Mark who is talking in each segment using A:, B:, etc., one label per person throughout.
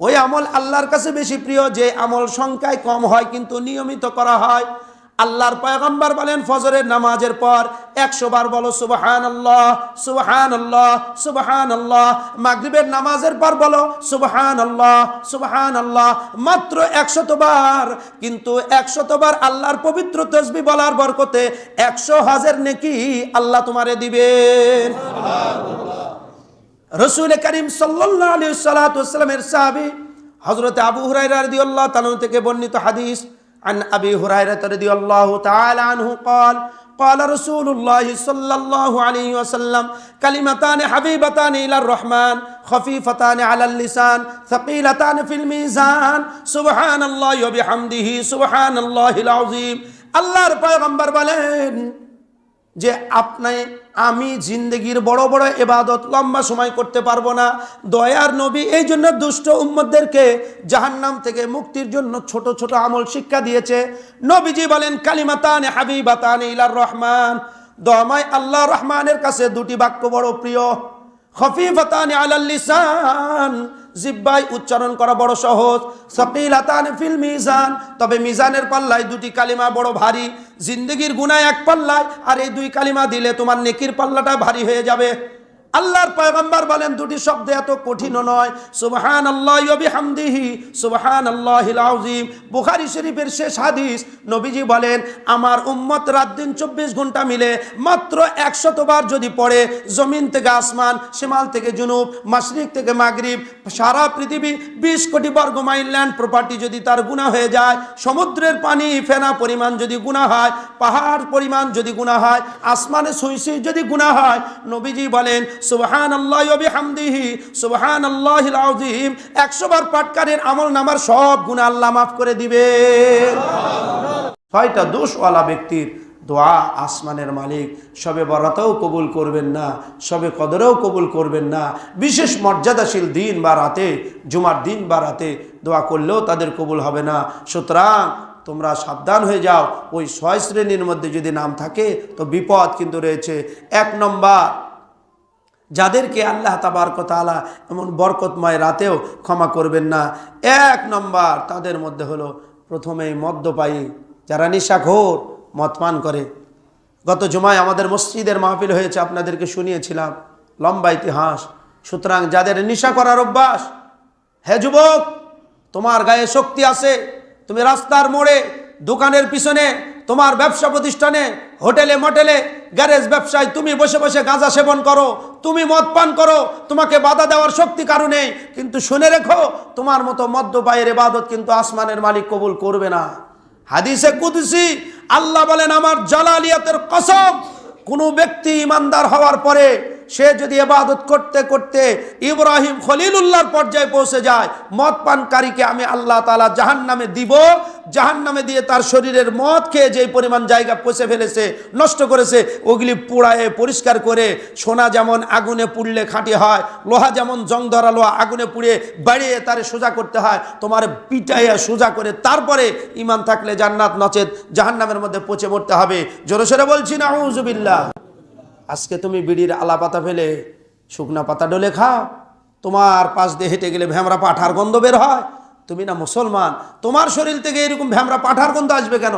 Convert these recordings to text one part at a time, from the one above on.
A: ওই আমল আল্লাহর কাছে বেশি প্রিয়, যে আমল সংখ্যায় কম হয় কিন্তু নিয়মিত করা হয়। আল্লাহর পয়গম্বর বলেন, ফজরের নামাজের পর একশো বার বলো সুবহান আল্লাহ সুবহান আল্লাহ সুবহান আল্লাহ মাগরিবের নামাজের পর বলো সুবহান আল্লাহ সুবহান আল্লাহ মাত্র একশত বার। কিন্তু একশত বার আল্লাহর পবিত্র তসবি বলার বরকতে একশো হাজার নেকি আল্লাহ তোমারে দিবেন। রসুল করিম সাল্লাল্লাহু আলাইহি সাল্লামের সাহাবী হযরত আবু হুরায়রা রাদিয়াল্লাহু তাআলা থেকে বর্ণিত হাদিস عن ابي هريره رضي الله تعالى عنه قال قال رسول الله صلى الله عليه وسلم كلمتان حبيبتان الى الرحمن خفيفتان على اللسان ثقيلتان في الميزان سبحان الله وبحمده سبحان الله العظيم আল্লাহর পয়গম্বর বলেন যে আপনি, আমি জিন্দগির বড় বড় এবাদত লম্বা সময় করতে পারব না। দয়ার নবী এই জন্য দুষ্ট উম্মদদেরকে জাহান্নাম থেকে মুক্তির জন্য ছোট ছোট আমল শিক্ষা দিয়েছে। নবীজি বলেন, কালিমাতান হাবিবাতান ইলার রহমান। দমায় আল্লাহ রহমানের কাছে দুটি বাক্য বড় প্রিয়। খফিফাতান আলাল লিসান। জিব্বাই উচ্চারণ করা বড় সহজ। ফিল মিজান। তবে মিজানের পাল্লায় দুটি কালিমা বড় ভারী। জিন্দগির গুনায় এক পাল্লায়, আর এই দুই কালিমা দিলে তোমার নেকির পাল্লাটা ভারী হয়ে যাবে। আল্লাহর পয়গম্বর বলেন, দুটি শব্দ এত কঠিন নয়। সুবহান হামদিহি সুবহান আল্লাহিল আযীম। বুখারী শরীফের শেষ হাদিস, নবীজি বলেন, আমার উম্মত রাত দিন চব্বিশ ঘণ্টা মিলে মাত্র একশতবার যদি পড়ে, জমিন থেকে আসমান, শিমাল থেকে জুনুব, মাশরিক থেকে মাগরিব, সারা পৃথিবী বিশ কোটি বর্গ মাইল ল্যান্ড প্রপার্টি যদি তার গুণা হয়ে যায়, সমুদ্রের পানি, ফেনা পরিমাণ যদি গুণা হয়, পাহাড় পরিমাণ যদি গুণা হয়, আসমানে সুই সুই যদি গুণা হয়, নবীজি বলেন হামদিহি নামার সব মাফ করে দিবে। ছয়টা দোষওয়ালা ব্যক্তির দোয়া আসমানের মালিক, সবে বরাতেও কবুল করবেন না, সবে কদরেও কবুল করবেন না। বিশেষ মর্যাদাশীল দিন বা রাতে, জুমার দিন বা রাতে দোয়া করলেও তাদের কবুল হবে না। সুতরাং তোমরা সাবধান হয়ে যাও, ওই ছয় শ্রেণির মধ্যে যদি নাম থাকে, তো বিপদ কিন্তু রয়েছে। এক নম্বর যাদেরকে আল্লাহ তাবারকতালা এমন বরকতময় রাতেও ক্ষমা করবেন না। এক নম্বর তাদের মধ্যে হলো প্রথমেই মদ্যপায়ী, যারা নিশাখোর মদ পান করে। গত জুমায় আমাদের মসজিদের মাহফিল হয়েছে, আপনাদেরকে শুনিয়েছিলাম। লম্বা ইতিহাস। সুতরাং যাদের নিশা করার অভ্যাস, হে যুবক, তোমার গায়ে শক্তি আছে, তুমি রাস্তার মোড়ে, দোকানের পিছনে তোমার ব্যবসা প্রতিষ্ঠানে, হোটেলে মোটেলে গ্যারেজ ব্যবসায় তুমি বসে বসে গাঁজা সেবন করো, তুমি মদ পান করো, তোমাকে বাধা দেওয়ার শক্তি কারণে কিন্তু শুনে রেখো, তোমার মতো মদ্য মদ্যপায়ের এবাদত কিন্তু আসমানের মালিক কবুল করবে না। হাদিসে কুদিসি, আল্লাহ বলেন, আমার জালালিয়াতের কসম, কোনো ব্যক্তি ইমানদার হওয়ার পরে সে যদি এবাদত করতে করতে ইব্রাহিম খলিলুল্লাহর পর্যায়ে পৌঁছে যায়, মদ পানকারীকে আমি আল্লাহ তালা জাহান নামে দিব। জাহান নামে দিয়ে তার শরীরের মদ খেয়ে যেই পরিমাণ জায়গা পচে ফেলেছে, নষ্ট করেছে, ওগুলি পোড়ায়ে পরিষ্কার করে সোনা যেমন আগুনে পুড়লে খাঁটি হয়, লোহা যেমন জং ধরা লোহা আগুনে পুড়ে বাড়িয়ে তারে সোজা করতে হয়, তোমার পিটাইয়া সোজা করে তারপরে ইমান থাকলে জান্নাত নচেত জাহান্নামের মধ্যে পচে মরতে হবে। জোরে বলছি না হুজুবিল্লাহ আজকে তুমি বিড়ির আলা পাতা ফেলে শুকনা পাতা ডলে খাও। তোমার পাশ দিয়ে হেঁটে গেলে ভ্যামরা পাঠার গন্ধ বের হয়। তুমি না মুসলমান, তোমার শরীর থেকে এরকম ভ্যামরা পাঠার গন্ধ আসবে কেন?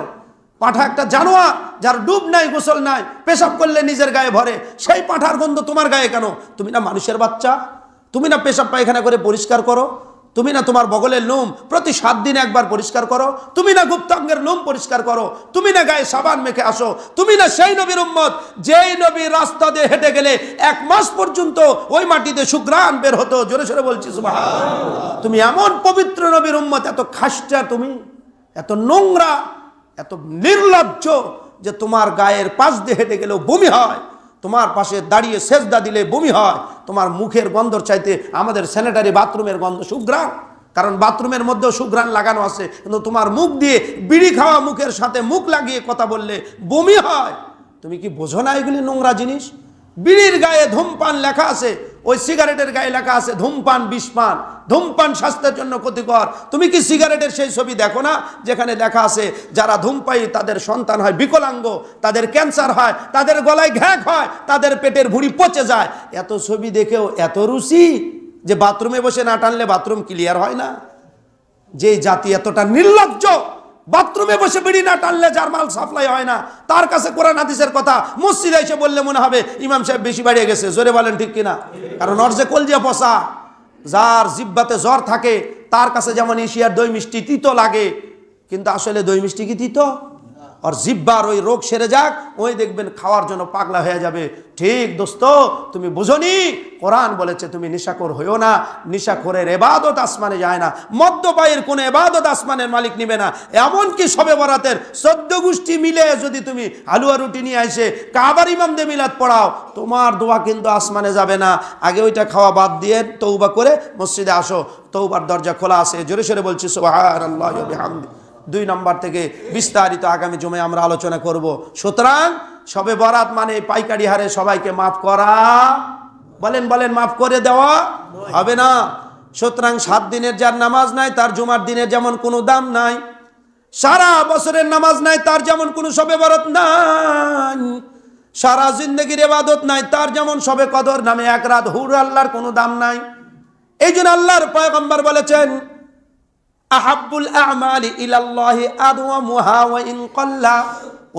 A: পাঠা একটা জানোয়া যার ডুব নাই, গোসল নাই, পেশাব করলে নিজের গায়ে ভরে, সেই পাঠার গন্ধ তোমার গায়ে কেন? তুমি না মানুষের বাচ্চা? তুমি না পেশাব পায়খানা করে পরিষ্কার করো? তুমি না তোমার বগলের লোম প্রতি সাত দিনে একবার পরিষ্কার করো। তুমি না গুপ্তাঙ্গের লোম পরিষ্কার করো। তুমি না গায়ে সাবান মেখে আসো। তুমি না সেই নবীর উম্মত, যেই নবী রাস্তা দিয়ে হেঁটে গেলে এক মাস পর্যন্ত ওই মাটিতে সুগ্রাণ বের হতো। জোরে সোরে বলছি, সুবহানাল্লাহ। তুমি এমন পবিত্র নবীর উম্মত, এত খাসটা তুমি, এত নোংরা, এত নির্লজ্জ যে তোমার গায়ের পাশ দিয়ে হেঁটে গেলেও বমি হয়। তোমার পাশে দাঁড়িয়ে সেজদা দিলে বমি হয়। তোমার মুখের গন্ধর চাইতে আমাদের স্যানিটারি বাথরুমের গন্ধ সুঘ্রাণ। কারণ বাথরুমের মধ্যেও সুঘ্রাণ লাগানো আছে। কিন্তু তোমার মুখ দিয়ে বিড়ি খাওয়া মুখের সাথে মুখ লাগিয়ে কথা বললে বমি হয়। তুমি কি বোঝো না এগুলি নোংরা জিনিস? বিড়ির গায়ে ধূমপান লেখা আছে ওই সিগারেটের গায়ে লেখা আছে, ধূমপান, বিষপান। ধূমপান স্বাস্থ্যের জন্য ক্ষতিকর। তুমি কি সিগারেটের সেই ছবি দেখো না? যেখানে লেখা আছে, যারা ধূমপায়ী, তাদের সন্তান হয় বিকলাঙ্গ, তাদের ক্যান্সার হয়, তাদের গলায় ঘ্যাক হয়, তাদের পেটের ভুঁড়ি পচে যায়। এত ছবি দেখেও এত রুচি যে বাথরুমে বসে না টানলে বাথরুম ক্লিয়ার হয় না। যে জাতি এতটা নির্লজ্জ বাথরুমে বসে বিড়ি না টানলে যার মাল সাপ্লাই হয় না, তার কাছে কোরআন হাদিসের কথা। মসজিদে এসে বললে মনে হবে, ইমাম সাহেব বেশি বাড়িয়ে গেছে। জোরে বলেন ঠিক কিনা? কারণ অর্জে কলজিয়া পচা, যার জিব্বাতে জ্বর থাকে, তার কাছে যেমন এশিয়ার দই মিষ্টি তিতো লাগে, কিন্তু আসলে দই মিষ্টি কি তিতো? আর জিব্বার ওই রোগ সেরে যাক, ওই দেখবেন খাওয়ার জন্য পাগলা হয়ে যাবে। ঠিক দোস্ত, তুমি বুঝনি? কোরআন বলেছে, তুমি নিশাকর হইও না, নিশাখোরের এবাদত আসমানে যায় না, মদ্যপায়ের কোনো এবাদত আসমানের মালিক নিবে না। এমনকি সবে বরাতের চোদ্দ গোষ্ঠী মিলে যদি তুমি হালুয়া রুটি নিয়ে আসে কাবার ইমাম দিয়ে মিলাদ পড়াও, তোমার দোয়া কিন্তু আসমানে যাবে না। আগে ওইটা খাওয়া বাদ দিয়ে তৌবা করে মসজিদে আসো তৌবার দরজা খোলা আছে। জোরে সরে বলছি সোহার আল্লাহ দুই নম্বর থেকে বিস্তারিত আগামী জমে আমরা আলোচনা করব। সুতরাং সবে বরাত মানে পাইকারি হারে সবাইকে মাফ করা। বলেন বলেন, মাফ করে দেওয়া হবে না। সুতরাং সাত দিনের যার নামাজ নাই, তার জুমার দিনের যেমন কোনো দাম নাই। সারা বছরের নামাজ নাই, তার যেমন কোনো সবে বরাত নাই। সারা জিন্দগির এবাদত নাই, তার যেমন সবে কদর নামে এক রাত হুর আল্লাহর কোনো দাম নাই। এই জন্য আল্লাহর পয়গম্বর বলেছেন আহাব্বুল আমালি ইলাল্লাহি আদওয়ামুহা ওয়া ইন কল্লা।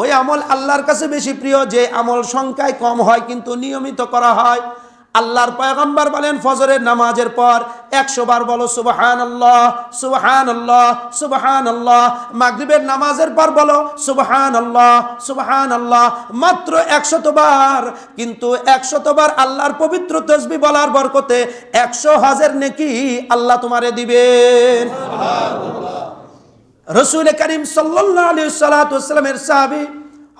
A: ওই আমল আল্লাহর কাছে বেশি প্রিয়, যে আমল সংখ্যায় কম হয়, কিন্তু নিয়মিত করা হয়। আল্লাহর পয়গম্বর বলেন, ফজরের নামাজের পর একশো বার বলো সুবহান আল্লাহ সুবহান আল্লাহ সুবহান আল্লাহ মাগরিবের নামাজের পর বলো সুবহান আল্লাহ সুবহান আল্লাহ মাত্র একশত বার। কিন্তু একশত বার আল্লাহর পবিত্র তসবি বলার বরকতে একশো হাজার নেকি আল্লাহ তোমারে দিবেন। রসুল করিম সাল্লাল্লাহু আলাইহি সাল্লামের সাহাবী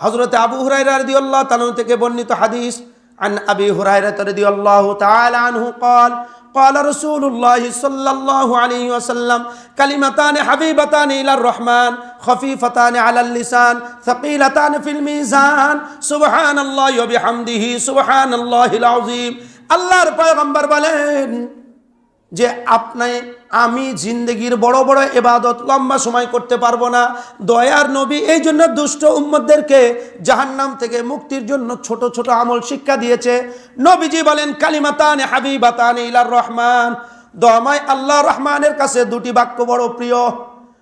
A: হযরত আবু হুরায়রা রাদিয়াল্লাহু তাআলা থেকে বর্ণিত হাদিস عن أبي هريرة رضي الله تعالى عنه قال قال رسول الله صلى الله عليه وسلم كلمتان حبيبتان إلى الرحمن خفيفتان على اللسان ثقيلتان في الميزان سبحان الله وبحمده سبحان الله العظيم الله رب بلين যে আপনি, আমি জিন্দগির বড় বড় এবাদত লম্বা সময় করতে পারব না। দয়ার নবী এই জন্য দুষ্ট উম্মদদেরকে জাহান্নাম থেকে মুক্তির জন্য ছোট ছোট আমল শিক্ষা দিয়েছে। নবীজি বলেন, কালিমাতান হাবিবাতান ইলার রহমান। দমায় আল্লাহ রহমানের কাছে দুটি বাক্য বড় প্রিয়।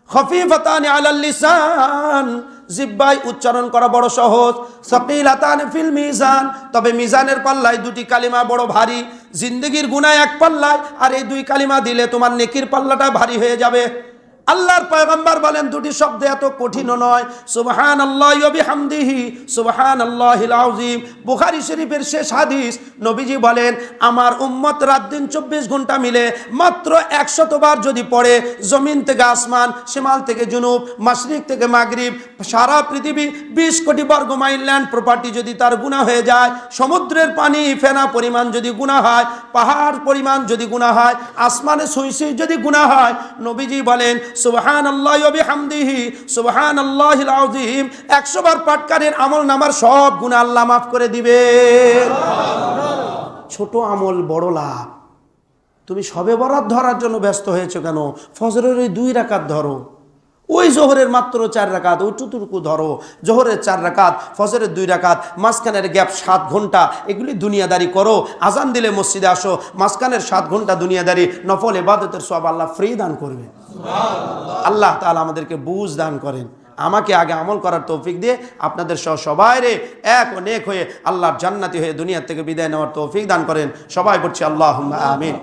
A: খফিফাতান আলাল লিসান। জিব্বাই উচ্চারণ করা বড় সহজ। সাকিলাতান ফিল মিজান। তবে মিজানের পাল্লায় দুটি কালিমা বড় ভারী। জিন্দগির গুনায় এক পাল্লায়, আর এই দুই কালিমা দিলে তোমার নেকির পাল্লাটা ভারী হয়ে যাবে। আল্লাহর পয়গম্বর বলেন, দুটি শব্দ এত কঠিনও নয়। সুবহান বিহামদিহি সুবহান আল্লাহিল আযীম। বুখারী শরীফের শেষ হাদিস, নবীজি বলেন, আমার উম্মত রাত দিন চব্বিশ ঘণ্টা মিলে মাত্র একশতবার যদি পড়ে, জমিন থেকে আসমান, শিমাল থেকে জুনুব, মাশরিক থেকে মাগরিব, সারা পৃথিবী বিশ কোটি বর্গ মাইল ল্যান্ড প্রপার্টি যদি তার গুণা হয়ে যায়, সমুদ্রের পানি, ফেনা পরিমাণ যদি গুণা হয়, পাহাড় পরিমাণ যদি গুণা হয়, আসমানে সুই সুই যদি গুণা হয়, নবীজি বলেন সুবহান আল্লাহ হামদিহি সুবহান আল্লাহ আযীম, একশো বার পাটকারের আমল নামার সব গুণা আল্লাহ মাফ করে দিবে। ছোট আমল, বড় লাভ। তুমি সবে বরাত ধরার জন্য ব্যস্ত হয়েছো কেন? ফজরের ওই দুই রাকাত ধরো। ওই জোহরের মাত্র চার রাকাত ওইটুকু ধরো। জোহরের চার রাকাত, ফজরের দুই রাকাত, মাঝখানের গ্যাপ সাত ঘণ্টা, এগুলি দুনিয়াদারি করো। আজান দিলে মসজিদে আসো, মাঝখানের সাত ঘণ্টা দুনিয়াদারি, নফল এবাদতের সব আল্লাহ ফ্রি দান করবে। আল্লাহ তাহলে আমাদেরকে বুঝ দান করেন। আমাকে আগে আমল করার তৌফিক দিয়ে আপনাদের সহ সবাই রে এক অনেক নেক হয়ে আল্লাহর জান্নাতি হয়ে দুনিয়ার থেকে বিদায় নেওয়ার তৌফিক দান করেন। সবাই বলছি আল্লাহ আমিন।